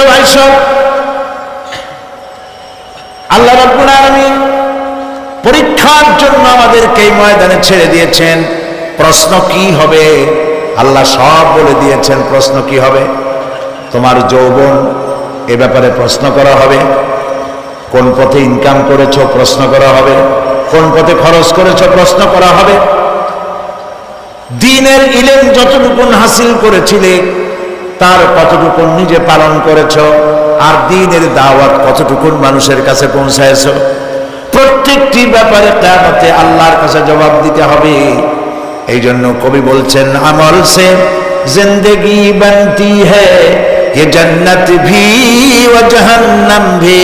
প্রিয় ভাই সব আল্লাহ রাব্বুল পরীক্ষার জন্য আমাদেরকে এই ময়দানে ছেড়ে দিয়েছেন। প্রশ্ন কি হবে? আল্লাহ সব বলে দিয়েছেন, প্রশ্ন কি হবে? তোমার যৌবন এ ব্যাপারে প্রশ্ন করা হবে। কোন পথে ইনকাম করেছ, প্রশ্ন করা হবে। কোন পথে খরচ করেছ, প্রশ্ন করা হবে। দিনের ইলেম যতটুকুন হাসিল করেছিলে তার কতটুকুন নিজে পালন করেছ আর দিনের দাওয়াত কতটুকুন মানুষের কাছে পৌঁছায়ছ প্রত্যেকটি ব্যাপারে কেমতে আল্লাহর কাছে জবাব দিতে হবে এই জন্য কবি বলছেন আমল সে জিন্দগি बनती है ये जन्नत भी व जहन्नम भी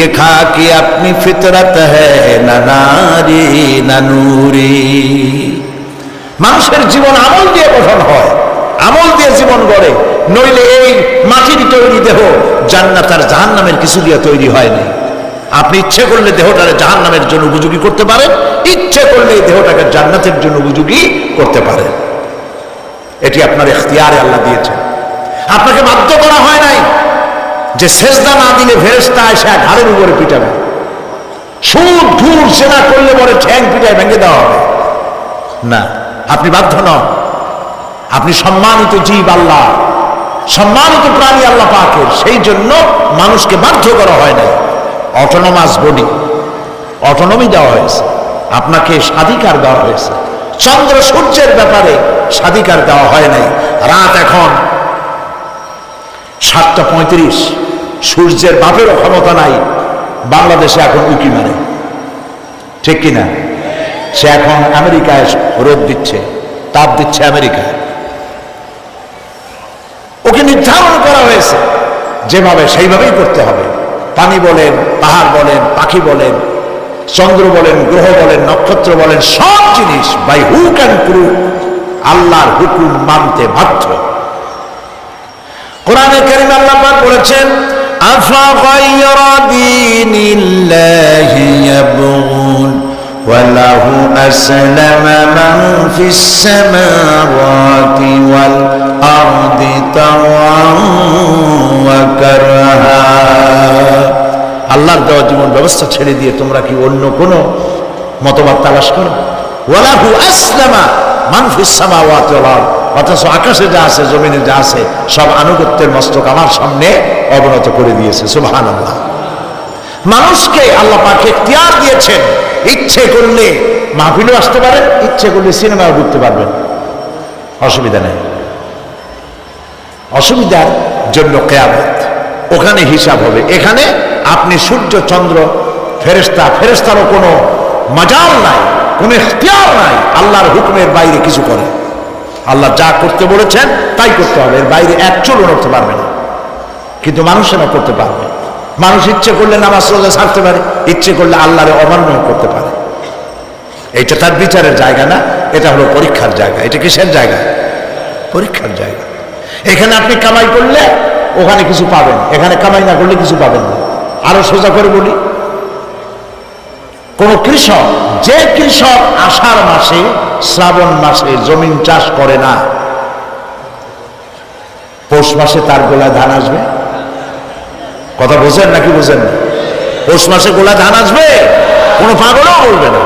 ये खाकी अपनी फितरत है ना नारी ना नूरी মানুষের জীবন আমল দিয়ে গঠন হয় আমল দিয়ে জীবন গড়ে নইলে এই মাটির তৈরি দেহ জান্নাত আর জাহান নামের কিছু দিয়ে তৈরি হয়নি। আপনি ইচ্ছে করলে দেহটাকে জাহান নামের জন্য উপযোগী করতে পারেন, ইচ্ছে করলে এই দেহটাকে জান্নাতের জন্য উপযোগী করতে পারেন। এটি আপনার এখতিয়ারে আল্লাহ দিয়েছেন। আপনাকে বাধ্য করা হয় নাই যে সেজদা না দিলে ফেরেস্তা এসে ঘাড়ের উপরে পিটাবে। সুদ ঘুর সেনা করলে পরে ঠ্যাং পিটায় ভেঙে দেওয়া হবে। না, আপনি বাধ্য নন। আপনি সম্মানিত জীব আল্লাহ। সম্মানিত প্রাণী আল্লাহ পাকের, সেই জন্য মানুষকে বাধ্য করা হয় নাই। অটোনমাস বডি অটোনমি দেওয়া হয়েছে। আপনাকে স্বাধিকার দেওয়া হয়েছে। চন্দ্র সূর্যের ব্যাপারে স্বাধিকার দেওয়া হয় নাই। রাত এখন সাতটা পঁয়ত্রিশ। সূর্যের বাপেরও ক্ষমতা নাই। বাংলাদেশে এখন উকি মারে। ঠিক কিনা? সে এখন আমেরিকায় রোদ দিচ্ছে, তাপ দিচ্ছে আমেরিকায়। নির্ধারণ করা হয়েছে। যেভাবে সেইভাবেই করতে হবে। পানি বলেন, পাহাড় বলেন, পাখি বলেন, চন্দ্র বলেন, গ্রহ বলেন, নক্ষত্র বলেন, সব জিনিস বাই হু ক্যান প্রুভ আল্লাহর হুকুম মানতে বাধ্য। কোরআনে কারিম আল্লাহ বলেছেন আফাগাইরা দীনিল্লাহি ইয়াবগুন وله أسلم من في السماوات والأرض طوعا وكرها আল্লাহর দেওয়া জীবন ব্যবস্থা ছেড়ে দিয়ে তোমরা কি অন্য কোনো মতবাদ তালাশ করো ওয়ালাহু আসলামা মানফিস সামাওয়াতি ওয়াল আরদ অথচ আকাশে যা আছে জমিনে যা আছে সব আনুগত্যের মস্তক আমার সামনে অবনত করে দিয়েছে সুবহানাল্লাহ মানুষকে আল্লাহ পাকে এখতিয়ার দিয়েছেন। ইচ্ছে করলে মাহফিলও আসতে পারেন ইচ্ছে করলে সিনেমাও ঢুকতে পারবেন অসুবিধা নেই। অসুবিধার জন্য কেয়ামত। ওখানে হিসাব হবে। এখানে আপনি সূর্য, চন্দ্র ফেরেস্তা ফেরেস্তারও কোনো মজাল নাই, কোনো এখতিয়ার নাই। আল্লাহর হুকুমের বাইরে কিছু করে। আল্লাহ যা করতে বলেছেন তাই করতে হবে। এর বাইরে এক চুল নড়তে পারবে না। কিন্তু মানুষেরা করতে পারবে। মানুষ ইচ্ছে করলে নামাজ রোজা ছাড়তে পারে, ইচ্ছে করলে আল্লাহরে অমান্য করতে পারে। এটা তার বিচারের জায়গা না, এটা হলো পরীক্ষার জায়গা। এটা কিসের জায়গা? পরীক্ষার জায়গা। এখানে আপনি কামাই করলে ওখানে কিছু পাবেন, এখানে কামাই না করলে কিছু পাবেন না। আরও সোজা করে বলি, কোন কৃষক, যে কৃষক আষাঢ় মাসে, শ্রাবণ মাসে জমিন চাষ করে না, পৌষ মাসে তার গোলায় ধান আসবে। কথা বোঝেন নাকি বোঝেন না? পৌষ মাসে গোলা ধান আসবে, কোনো পাগলও বলবে না।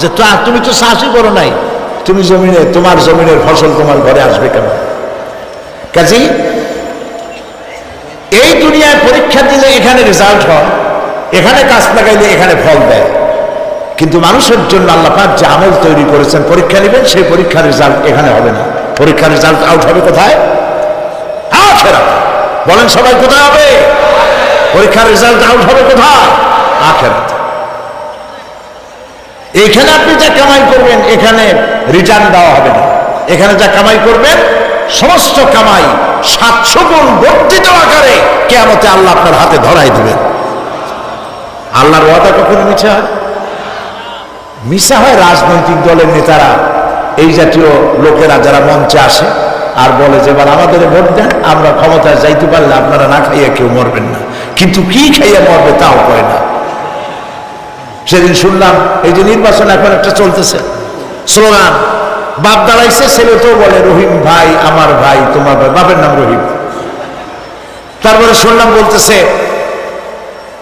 যে তুমি তো চাষই করো নাই। তুমি জমিনে, তোমার জমিনের ফসল তোমার ঘরে আসবে কেন? কাজী, এই দুনিয়ায় পরীক্ষা দিলে এখানে রেজাল্ট হয়, এখানে কাজ লাগাইলে এখানে ফল দেয়। কিন্তু মানুষের জন্য আল্লাহ পাক যে আমল তৈরি করেছেন, পরীক্ষা নেবেন, সেই পরীক্ষার রেজাল্ট এখানে হবে না। পরীক্ষার রেজাল্ট আউট হবে কোথায়? আখেরা বলেন সবাই কোথায় হবে? পরীক্ষার রেজাল্ট আউট হবে কোথায়? এখানে আপনি যা কামাই করবেন, এখানে রিটার্ন দেওয়া হবে না। এখানে যা কামাই করবেন, সমস্ত কামাই সাতশো গুণ বর্ধিত আকারে কেমতে আল্লাহ আপনার হাতে ধরাই দিবেন। আল্লাহর ওয়াদা কখনো মিছা হয়? মিশা হয় রাজনৈতিক দলের নেতারা, এই জাতীয় লোকেরা যারা মঞ্চে আসে আর বলে যে, এবার আমাদের ভোট দেন, আমরা ক্ষমতায় যাইতে পারলে আপনারা না খাইয়া কেউ মরবেন না। কিন্তু কি খাইয়া মরবে তাও কয় না। সেদিন শুনলাম, এই যে নির্বাচন এখন একটা চলতেছে। স্লোগান, বাপ দাঁড়াইছে ছেলে তো বলে, রহিম ভাই, আমার ভাই, তোমার ভাই। বাপের নাম রহিম। তারপরে শুনলাম বলতেছে,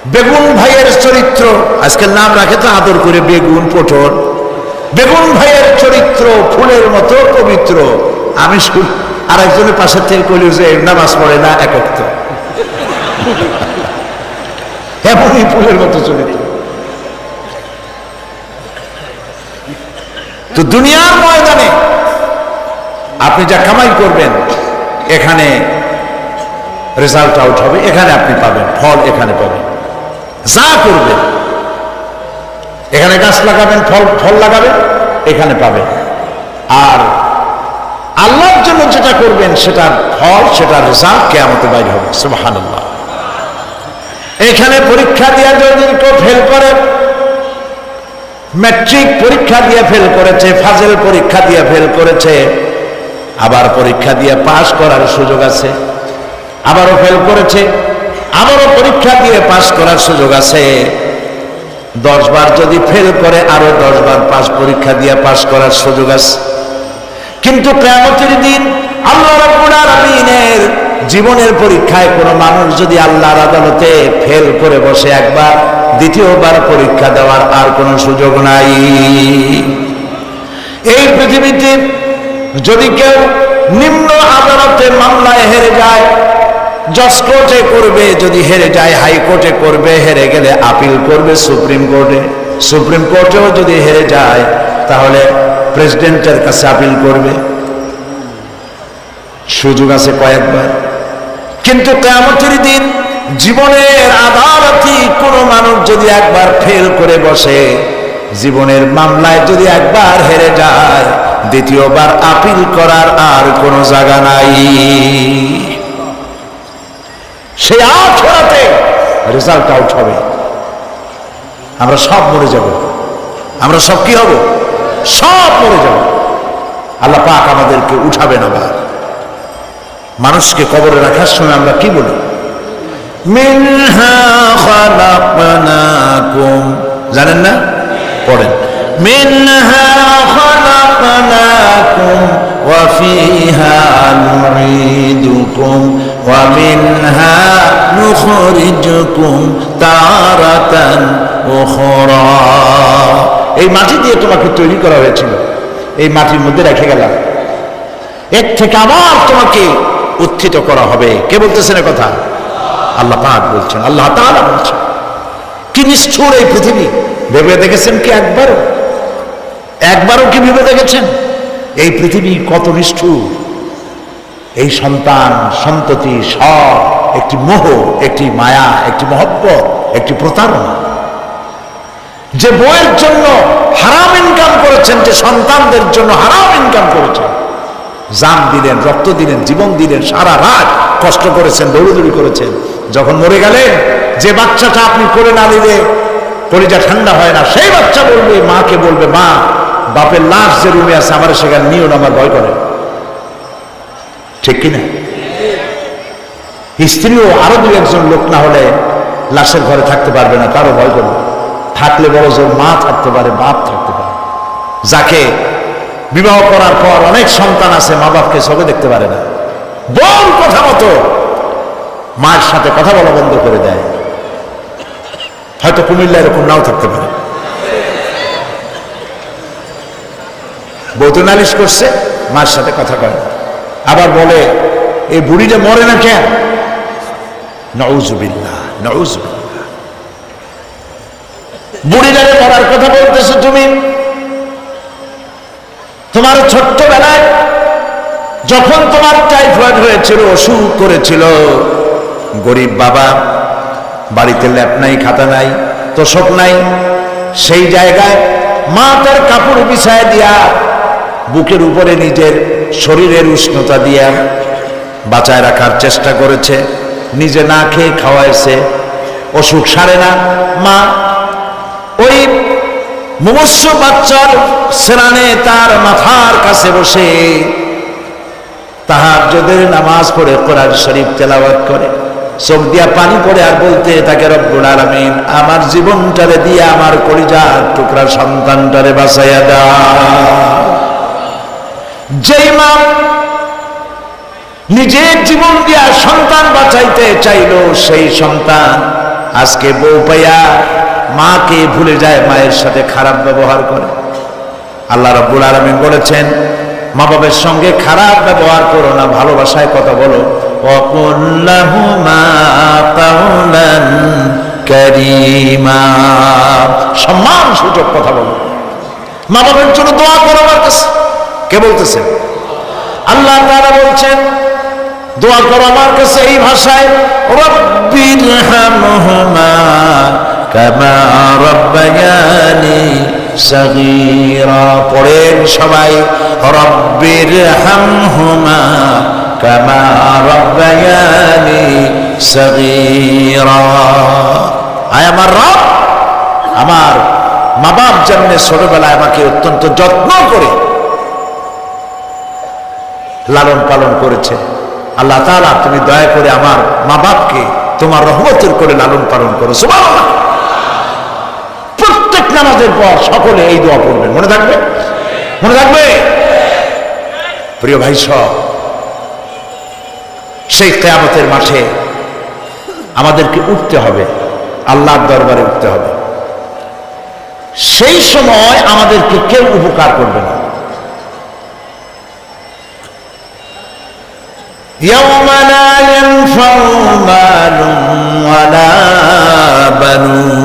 বেগুন ভাইয়ের চরিত্র আজকাল নাম রাখে তো আদর করে, বেগুন পটল। বেগুন ভাইয়ের চরিত্র, ফুলের মতো পবিত্র। আমি শুন আর একজনের পাশের থেকে কইল যে নামাজ পড়ে না একক তো এমনই ফুলের মতো চরিত্র। তো দুনিয়ার ময়দানে আপনি যা কামাই করবেন, এখানে রেজাল্ট আউট হবে, এখানে আপনি পাবেন, ফল এখানে পাবেন। যা করবেন, এখানে গাছ লাগাবেন, ফল ফল লাগাবেন, এখানে পাবেন। আর আল্লাহর জন্য যেটা করবেন, সেটার ফল, সেটার রেজাল্ট কেয়ামতে বাইরে হবে। সুবহানাল্লাহ। এখানে পরীক্ষা দিয়ে যদি কেউ ফেল করে ম্যাট্রিক পরীক্ষা দিয়ে ফেল করেছে, ফাজেল পরীক্ষা দিয়ে ফেল করেছে, আবার পরীক্ষা দিয়ে পাশ করার সুযোগ আছে, আবারও ফেল করেছে, আবারও পরীক্ষা দিয়ে পাশ করার সুযোগ আছে, দশ বার যদি ফেল করে আরও দশ বার পাশ পরীক্ষা দিয়ে পাশ করার সুযোগ আছে। কিন্তু কেয়ামতের দিন আল্লাহ রাব্বুল জীবনের পরীক্ষায় কোনো মানুষ যদি আল্লাহর আদালতে ফেল করে বসে একবার, দ্বিতীয়বার পরীক্ষা দেওয়ার আর কোনো সুযোগ নাই। এই পৃথিবীতে যদি কেউ নিম্ন আদালতে মামলায় হেরে যায়, জজ কোর্টে করবে, যদি হেরে যায় হাইকোর্টে করবে, হেরে গেলে আপিল করবে সুপ্রিম কোর্টে। সুপ্রিম কোর্টেও যদি হেরে যায়, তাহলে প্রেসিডেন্টের কাছে আপিল করবে। সুযোগ আছে কয়েকবার। কিন্তু কেমতের দিন জীবনের আদালতই কোনো মানুষ যদি একবার ফেল করে বসে, জীবনের মামলায় যদি একবার হেরে যায়, দ্বিতীয়বার আপিল করার আর কোনো জায়গা নাই। সেই আখেরাতে রেজাল্ট আউট হবে। আমরা সব মরে যাব। আমরা সব কি হব? সব মরে যাব। আল্লাহ পাক আমাদেরকে উঠাবেন আবার। মানুষকে কবরে রাখার সময় আমরা কি বলি? জানেন না? পড়েন। নুঈদুকুম ওয়া এই মাটি দিয়ে তোমাকে তৈরি করা হয়েছিল। এই মাটির মধ্যে রেখে গেলাম। এর থেকে আবার তোমাকে উত্থিত করা হবে। কে বলতেছেন কথা? আল্লাহ পাক বলছেন, আল্লাহ তাআলা বলছেন, কি নিষ্ঠুর এই পৃথিবী। ভেবে দেখেছেন কি একবারও? একবারও কি ভেবে দেখেছেন? এই পৃথিবী কত নিষ্ঠুর। এই সন্তান, সন্ততি সব একটি মোহ, একটি মায়া, একটি মহব্বত, একটি প্রতারণা। যে বইয়ের জন্য হারাম ইনকাম করেছেন, যে সন্তানদের জন্য হারাম ইনকাম করেছেন, জান দিলেন, রক্ত দিলেন, জীবন দিলেন, সারা রাত কষ্ট করেছেন, দৌড়দৌড়ি করেছেন, যখন মরে গেলেন, যে বাচ্চাটা আপনি করে না দিলে কলিজা ঠান্ডা হয় না, সেই বাচ্চা বলবে, মাকে বলবে, মা, বাপের লাশ যে রুমে আছে, আমার সেখানে নিও না, আমার ভয় করে। ঠিক কিনা? স্ত্রীও আরও দু একজন লোক না হলে লাশের ঘরে থাকতে পারবে না তারও ভয় করবে থাকলে বড় জোর মা থাকতে পারে, বাপ থাকতে পারে। যাকে বিবাহ করার পর অনেক সন্তান আছে, মা বাপকে চোখে দেখতে পারে না। বল কথা মতো মায়ের সাথে কথা বলা বন্ধ করে দেয়। হয়তো কুমিল্লা এরকম নাও থাকতে পারে। বৌত নালিশ করছে, মার সাথে কথা কয় আবার বলে এই বুড়িটা মরে না কেন? নউজুবিল্লাহ নউজুবিল্লাহ। বুড়িটারে মরার কথা বলতেছো তুমি? তোমার ছোট্টবেলায় যখন তোমার টাইফয়েড হয়েছিল, অসুখ করেছিল, গরিব বাবা, বাড়িতে ল্যাপ নাই, খাতা নাই, তোষক নাই, সেই জায়গায় মা তার কাপড় বিছায় দিয়া, বুকের উপরে নিজের শরীরের উষ্ণতা দিয়া বাঁচায় রাখার চেষ্টা করেছে, নিজে না খেয়ে খাওয়াইছে, অসুখ সারে না। মা ওই মুমস্য বাচ্চার সেরানে তার মাথার কাছে বসে তাহার যদি নামাজ পড়ে কোরআন শরীফ তেলাওয়াত করে। চোখ দিয়া পানি পড়ে আর বলতে তাকে রব্বুল আলামিন, আমার জীবনটারে দিয়ে আমার কলিজার টুকরা সন্তানটারে বাঁচাইয়া দা। যেই মা নিজের জীবন দিয়া সন্তান বাঁচাইতে চাইলো, সেই সন্তান আজকে বউ পাইয়া মাকে ভুলে যায় মায়ের সাথে খারাপ ব্যবহার করে। আল্লাহ রব্বুল আলমিন বলেছেন, মা বাবার সঙ্গে খারাপ ব্যবহার করো না, ভালোবাসায় কথা বলো। সম্মান সূচক কথা বলো। মা বাবার জন্য দোয়া করো আমার কাছে। কে বলতেছে? আল্লাহ তারা বলছেন, দোয়া করো আমার কাছে এই ভাষায় কামা রব্বায়ানি সগীরা। পড়েন সবাই, রব্বির হামহুমা, কামা রব্বায়ানি সগীরা। আয় আমার রব, আমার মা বাপ জন্মে ছোটবেলায় আমাকে অত্যন্ত যত্ন করে লালন পালন করেছে। আল্লাহ তাআলা, তুমি দয়া করে আমার মা বাপকে তোমার রহমতের করে লালন পালন করো। প্রত্যেক নামাজের পর সকলে এই দোয়া পড়বেন মনে থাকবে মনে থাকবে প্রিয় ভাই সব সেই কেয়ামতের মাঠে আমাদেরকে উঠতে হবে আল্লাহর দরবারে উঠতে হবে সেই সময় আমাদেরকে কেউ উপকার করবে না يوم لا ينفع مال ولا بنون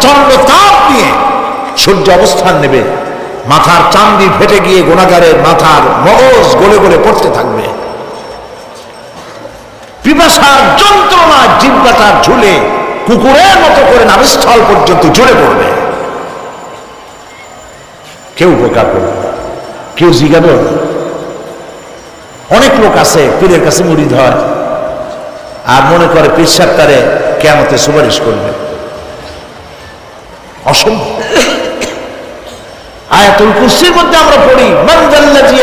প্রচণ্ড তাপ নিয়ে সূর্য অবস্থান নেবে। মাথার চান্দি ফেটে গিয়ে গোনাগারের মাথার মগজ গলে গলে পড়তে থাকবে। পিপাসার যন্ত্রণা জিব্বাটার ঝুলে কুকুরের মতো করে নামস্থল পর্যন্ত ঝরে পড়বে। কেউ উপকার করবে কেউ জিগাবেও না অনেক লোক আছে, পীরের কাছে মুড়িদ হয় আর মনে করে পীর সাহেব তারে কেমতে সুপারিশ করবে। অসম্ভব। আয়াতুল কুরসির মধ্যে আমরা পড়ি মানজাল্লাজি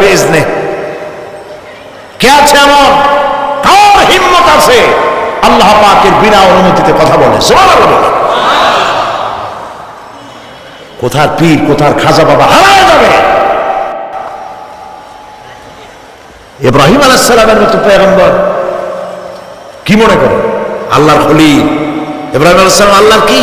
বিইজনে কে আছে এমন? কার হিম্মত আছে? আল্লাহ পাকের বিনা অনুমতিতে কথা বলে। সুবহানাল্লাহ বলে। কোথার পীর, কোথার খাজা বাবা হারায় যাবে? ইব্রাহিম আলাইসালামের মতো পেগম্বর কি মনে করে? আল্লাহর খলিল। ইব্রাহিম আলাইসালাম আল্লাহর কি?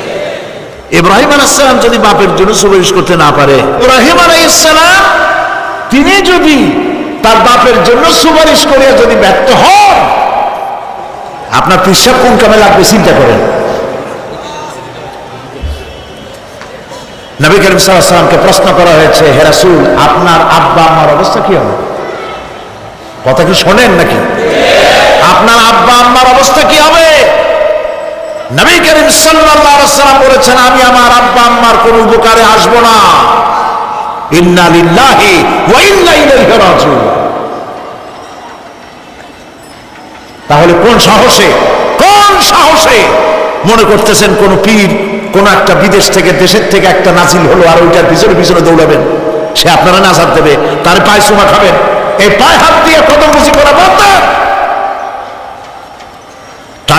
ইব্রাহিম আলাইসালাম যদি বাপের জন্য সুপারিশ করতে না পারে, ইব্রাহিম আলাইসালাম তিনি যদি তার বাপের জন্য সুপারিশ করে যদি ব্যর্থ হন, আপনার পিসাব কোন কামে লাগবে চিন্তা করেন। নবী করিম সাল্লামকে প্রশ্ন করা হয়েছে হেরাসুল আপনার আব্বা আমার অবস্থা কি হবে? কথা কি শোনেন নাকি? আপনার আব্বা আম্মার অবস্থা কি হবে? নবী করিম সাল্লাম বলেছেন, আমি আমার আব্বা আম্মার কোন উপকারে আসব না। তাহলে কোন সাহসে কোন সাহসে মনে করতেছেন কোন পীর, কোন একটা বিদেশ থেকে, দেশের থেকে একটা নাজিল হলো আর ওইটার পিছনে পিছনে দৌড়াবেন? সে আপনারা নাজার দেবে, তার পায়ে চুমা খাবেন, এই পায়ে হাত দিয়ে কদম বুঝি করা বন্ধ।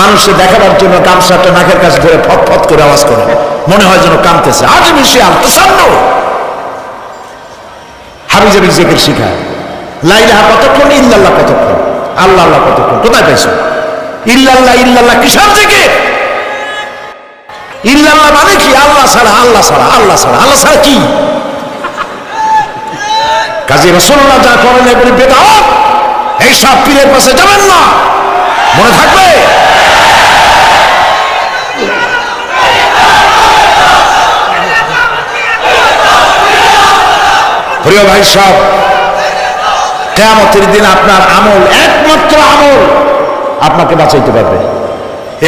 মানুষকে দেখাবার জন্য গামছাটা নাকের কাছে ধরে ফট ফট করে আওয়াজ করে। মনে হয় যেন কামতেছে আজ বেশি আলতাসান্ন হাবি জাবি জেকের শিখায়। লাইলাহা কতক্ষণ, ইল্লাল্লাহ কতক্ষণ? আল্লাহ আল্লাহ কতক্ষণ? কোথায় পাইছো? ইল্লাল্লাহ ইল্লাল্লাহ, কিসের থেকে ইল্লাল্লাহ মানে কি? আল্লাহ ছাড়া আল্লাহ ছাড়া আল্লাহ ছাড়া। আল্লাহ ছাড়া কি? কাজী রসুল্লাহ যা করেন এগুলি এই সব পীরের পাশে যাবেন না। মনে থাকবে? প্রিয় ভাই সব, কেয়ামতের দিন আপনার আমল একমাত্র আমল আপনাকে বাঁচাইতে পারবে।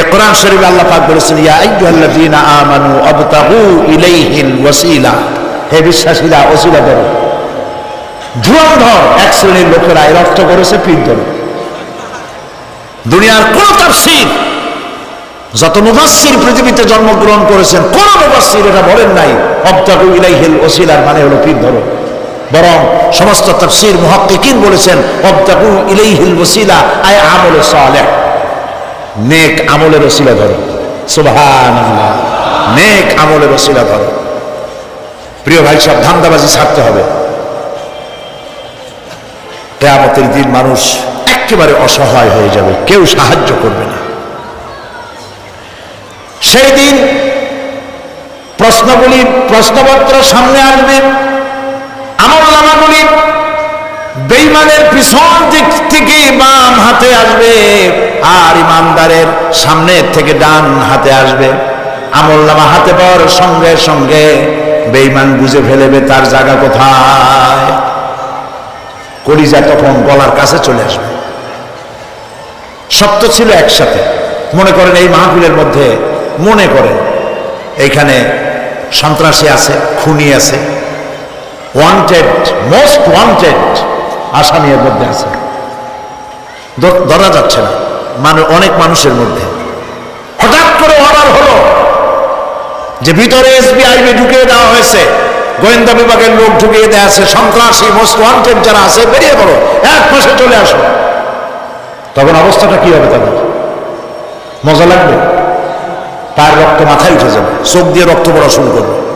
এ কোরআন শরীফে আল্লাহ পাক বলেছেন, ইয়া আইয়ুহাল্লাযীনা আমানু আবতাগু ইলাইহিল ওয়াসিলা। হে বিশ্বাসীরা, ওসিলা ধরো। ধুরন্ধর এক শ্রেণির লোকেরা এর অর্থ করেছে পীর ধরো। দুনিয়ার কোন তাফসীর, যত মুফাসসির পৃথিবীতে জন্মগ্রহণ করেছেন, কোন মুফাসসির এটা বলেন নাই অবতাগু ইলাইহিল ওসিলার মানে হলো পীর ধরো। বরং সমস্ত তাফসীর মুহাক্কিকিন বলেছেন অবতাগু ইলাইহিল ওসিলা আয় আমল সালেহ। নেক আমলের ওসিলা ধরো। সুবহানাল্লাহ। নেক আমলের ওসিলা ধরো। প্রিয় ভাই সব ধান্দাবাজি ছাড়তে হবে। কেয়ামতের দিন মানুষ একেবারে অসহায় হয়ে যাবে, কেউ সাহায্য করবে না। সেই দিন প্রশ্নগুলি, প্রশ্নপত্র সামনে আসবে। নামাগুলি বেইমানের পিছন দিক থেকে বাম হাতে আসবে আর ইমানদারের সামনের থেকে ডান হাতে আসবে। আমল নামা হাতে সঙ্গে সঙ্গে বেইমান বুঝে ফেলেবে তার জায়গা কোথায়। কলিজা তখন গলার কাছে চলে আসবে। সত্য ছিল একসাথে। মনে করেন এই মাহফিলের মধ্যে মনে করেন এইখানে সন্ত্রাসী আছে, খুনি আছে ওয়ান্টেড মোস্ট ওয়ান্টেড আসামির মধ্যে আছে। ধরা যাচ্ছে না। মানে অনেক মানুষের মধ্যে। হঠাৎ করে অর্ডার হলো যে ভিতরে এসবিআই ঢুকিয়ে দেওয়া হয়েছে। গোয়েন্দা বিভাগের লোক ঢুকিয়ে দেওয়া আছে। সন্ত্রাসী মোস্ট ওয়ান্টেড যারা আছে, বেরিয়ে পড়ো। এক মাসে চলে আসো। তখন অবস্থাটা কি হবে তাদের? মজা লাগবে? তার রক্ত মাথায় উঠে যাবে। চোখ দিয়ে রক্ত পড়া শুরু করবে।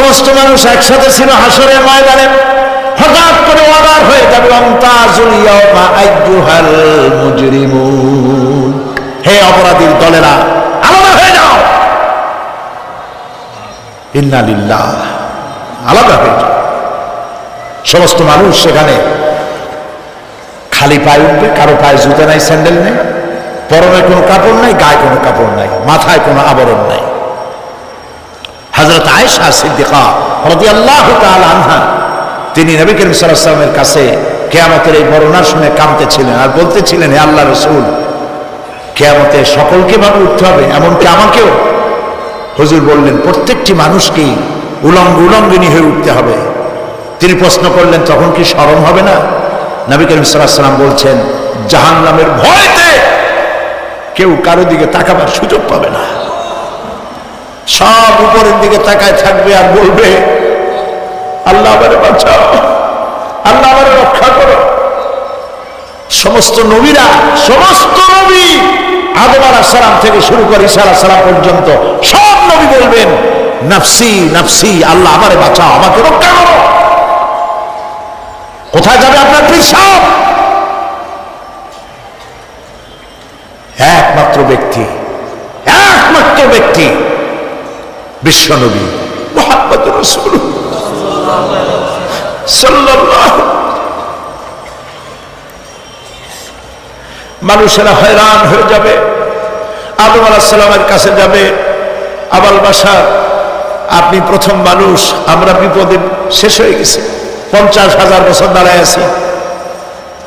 সমস্ত মানুষ একসাথে ছিল হাসরের ময়দানে। হঠাৎ করে অর্ডার হয়ে যাবে হে অপরাধীর দলেরা, আলাদা হয়ে যাও। ইন্না লিল্লাহ, আলাদা হয়ে যাও। সমস্ত মানুষ সেখানে খালি পায়ে উঠবে, কারও পায়ে জুতো নাই, স্যান্ডেল নেই, পরনে কোনো কাপড় নাই, গায়ে কোনো কাপড় নাই, মাথায় কোনো আবরণ নাই। হজরত আয়েশা সিদ্দিকা রাদিয়াল্লাহু তাআলা আনহা, তিনি নবী করিম ওয়াসাল্লামের কাছে কিয়ামতের এই বর্ণনা শুনে কাঁদতেছিলেন আর বলতেছিলেন, হে আল্লাহ রসুল, কিয়ামতে সকলকে ভাবে উঠতে হবে, এমনকি আমাকেও। হুজুর বললেন, প্রত্যেকটি মানুষকেই উলঙ্গ উলঙ্গিনী হয়ে উঠতে হবে। তিনি প্রশ্ন করলেন, তখন কি স্মরণ হবে না? নবী করিম ওয়াসাল্লাম বলছেন, জাহান্নামের ভয়তে কেউ কারও দিকে তাকাবার সুযোগ পাবে না। সব উপরের দিকে তাকায় থাকবে আর বলবে, আল্লাহ আমারে বাঁচাও, আল্লাহ আমারে রক্ষা করো। সমস্ত নবীরা, সমস্ত নবী আদম সালাম থেকে শুরু করে আলাহ সালাম পর্যন্ত সব নবী বলবেন, নাফসি নাফসি, আল্লাহ আমারে বাঁচাও, আমাকে রক্ষা করো। কোথায় যাবে আপনার পিসাব একমাত্র ব্যক্তি একমাত্র ব্যক্তি বিশ্বনবী মোহাম্মদ রসুল মানুষেরা হয়রান হয়ে যাবে, আদম আলাহ সালামের কাছে যাবে, আবাল বাসার আপনি প্রথম মানুষ, আমরা বিপদে শেষ হয়ে গেছি, পঞ্চাশ হাজার বছর দাঁড়ায় আছি।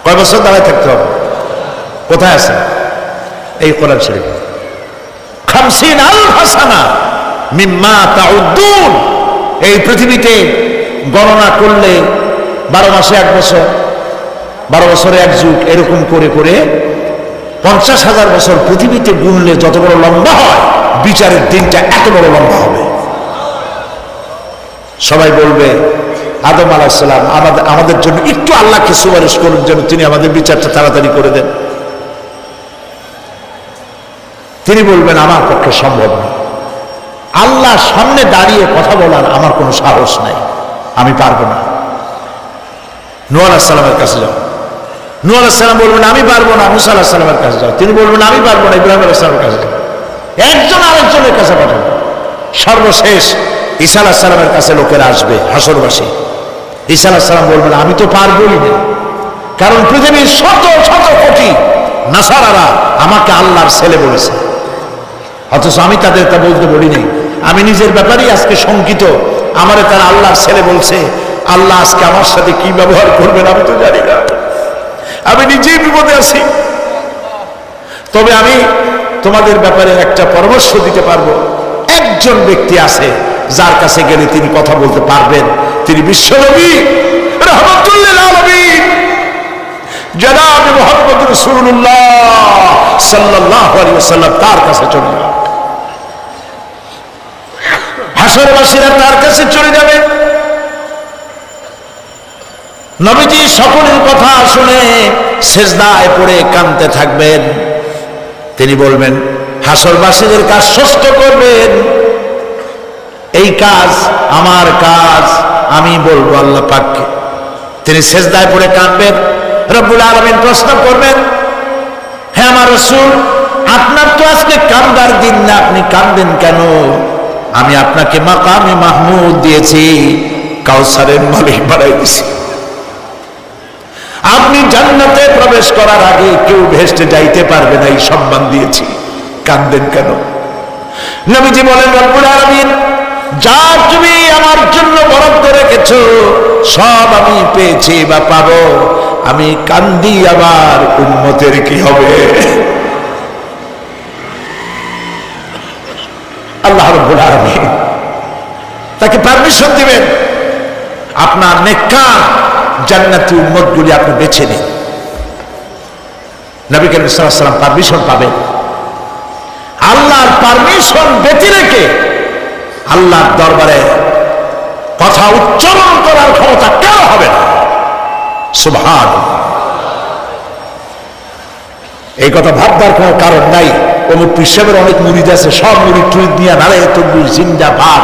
কয় বছর দাঁড়ায় থাকতে হবে? কোথায় আছে এই কোরআন শরীফ। খামসিন আল হাসানা এই পৃথিবীতে গণনা করলে বারো মাসে এক বছর, বারো বছরে এক যুগ, এরকম করে করে পঞ্চাশ হাজার বছর পৃথিবীতে গুনলে যত বড় লম্বা হয়, বিচারের দিনটা এত বড় লম্বা হবে। সবাই বলবে, আদম আলাহিসাল্লাম আমাদের আমাদের জন্য একটু আল্লাহকে সুপারিশ করুন যেন তিনি আমাদের বিচারটা তাড়াতাড়ি করে দেন। তিনি বলবেন, আমার পক্ষে সম্ভব না। আল্লাহ সামনে দাঁড়িয়ে কথা বলার আমার কোনো সাহস নাই। আমি পারব না। নুয়াল সালামের কাছে যাও। নুয়াল সালাম বলবেন আমি পারব না। মুসা আল্লাহ সালামের কাছে যাও। তিনি বলবেন আমি পারব না। ইব্রাহিম সালামের কাছে যাও। একজন আরেকজনের কাছে পাঠাবো সর্বশেষ ঈসা আলাহ সালামের কাছে লোকেরা আসবে, হাসরবাসী। ঈসা আলাহ সালাম বলবেন, আমি তো পারবই না। কারণ পৃথিবীর শত শত কোটি নাসারারা আমাকে আল্লাহর ছেলে বলেছে। অথচ আমি তাদের তা বলতে বলি নাই আমি নিজের ব্যাপারেই আজকে শঙ্কিত। আমারে তারা আল্লাহর ছেলে বলছে, আল্লাহ আজকে আমার সাথে কি ব্যবহার করবেন আমি তো জানি না। আমি নিজেই বিপদে আছি। তবে আমি তোমাদের ব্যাপারে একটা পরামর্শ দিতে পারব। একজন ব্যক্তি আছে, যার কাছে গেলে তিনি কথা বলতে পারবেন। তিনি বিশ্বনবী রহমতুল্লাহ সাল্লাহ তার কাছে চলে যাবে হাসরবাসীরা তার কাছে চলে যাবে। নবীজি সকলের কথা শুনে শেষদায় পড়ে কানতে থাকবেন। তিনি বলবেন, হাসরবাসীদের কাজ সুস্থ করবেন। এই কাজ আমার কাজ, আমি বলব আল্লাহ পাককে। তিনি শেষদায় পড়ে কাঁদবেন, রব্বুল আলমিন প্রশ্ন করবেন হ্যাঁ আমার রসুল, আপনার তো আজকে কান্দার দিন না, আপনি কান্দেন কেন? আমি আপনাকে মাকামে মাহমুদ দিয়েছি। কাউসারের মালিক বাড়াই দিছি। আপনি জান্নাতে প্রবেশ করার আগে কেউ ভেস্টে যাইতে পারবে না, এই সম্মান দিয়েছি। কান্দেন কেন? নবীজি বলেন, রব্বুল আলামিন, যা তুমি আমার জন্য বরাদ্দ রেখেছো, সব আমি পেয়েছি বা পাবো। আমি কান্দি আমার উন্মতের কি হবে আল্লাহ রব্বুল আলামিন তাকে পারমিশন দিবেন। আপনার নেকা জান্নাতি উম্মতগুলি আপনি বেছে নিন। নবী করিম সাল্লাম পারমিশন পাবেন। আল্লাহর পারমিশন বেঁচে রেখে আল্লাহর দরবারে কথা উচ্চারণ করার ক্ষমতা কেন হবে না। সুভান এই কথা ভাববার কোনো কারণ নাই। অমুক পীর সাহেবের অনেক মুরিদ আছে, সব মুরিদ টুরিদ নিয়ে নারে তকবির, জিন্দাবাদ।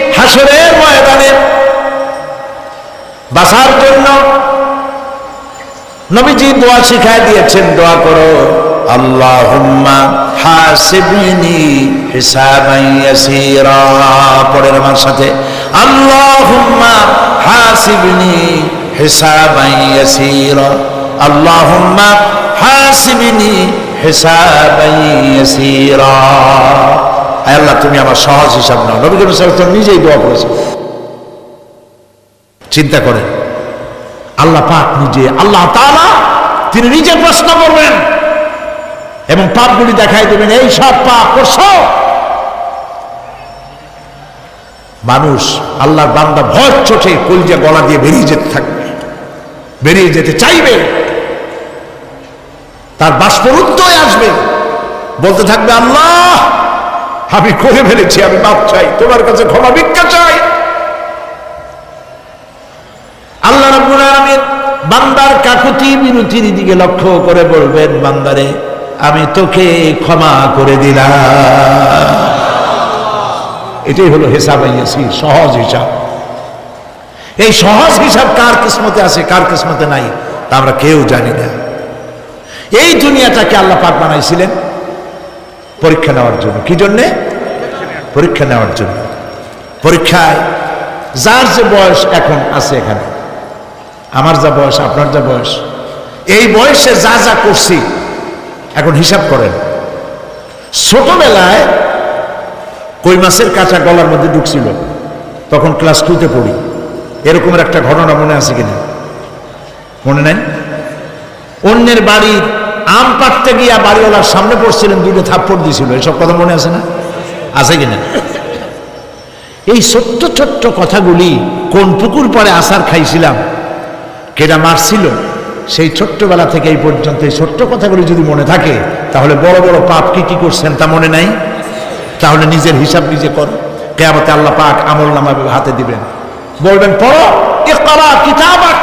হাসরের ময়দানে বাসার জন্য নবীজি দোয়া শিখায় দিয়েছেন, দোয়া করো, আল্লাহুম্মা হাসিবনি আমার সাথে আল্লাহুম্মা হাসিবনি হিসাবান ইয়াসীরা। আল্লাহুম্মা আল্লাহ, তুমি আমার সহজ হিসাব নাও। নবী করিম ওয়াসাল্লাম নিজেই দোয়া করেছেন। চিন্তা করেন, আল্লাহ পাক নিজে, আল্লাহ তাআলা তিনি নিজে প্রশ্ন করবেন এবং পাপগুলি দেখাই দেবেন, এই সব পাপ করছ? মানুষ, আল্লাহর বান্দা ভয় চোটে কলজা গলা দিয়ে বেরিয়ে যেতে থাকবে, বেরিয়ে যেতে চাইবে। তার বাষ্পরুদ্ধই আসবে। বলতে থাকবে, আল্লাহ আমি করে ফেলেছি, আমি মাপ চাই, তোমার কাছে ক্ষমা ভিক্ষা চাই। আল্লাহ বান্দার কাকুতি বিরতির দিকে লক্ষ্য করে বলবেন, বান্দারে, আমি তোকে ক্ষমা করে দিলাম। এটাই হলো হিসাব আইয়াছি সহজ হিসাব। এই সহজ হিসাব কার কিসমতে আছে, কার কিসমতে নাই, তা আমরা কেউ জানি না। এই দুনিয়াটাকে আল্লাহ পাক বানাইছিলেন। পরীক্ষা নেওয়ার জন্য। কি জন্যে? পরীক্ষা নেওয়ার জন্য। পরীক্ষায় যার যে বয়স এখন আছে এখানে, আমার যা বয়স, আপনার যা বয়স, এই বয়সে যা যা করছি, এখন হিসাব করেন। ছোটবেলায় কই মাছের কাঁচা গলার মধ্যে ঢুকছিল, তখন ক্লাস টুতে পড়ি। এরকমের একটা ঘটনা মনে আছে কিনা? মনে নেন অন্যের বাড়ির আম পাড়তে গিয়া বাড়িওয়ালার সামনে পড়ছিলেন দুটো থাপ্পড় দিছিল এসব কথা মনে আছে না? আছে কিনা? এই ছোট্ট ছোট্ট কথাগুলি কোন পুকুর পরে আসার খাইছিলাম কেটা মারছিল, সেই ছোট্টবেলা থেকে এই পর্যন্ত এই ছোট্ট কথাগুলি যদি মনে থাকে, তাহলে বড় বড় পাপ কি কি করছেন তা মনে নাই? তাহলে নিজের হিসাব নিজে করো। কেয়ামতে আল্লাহ পাক আমল নামা হাতে দিবেন। বলবেন, পড়ো, ইকরা কিতাবাক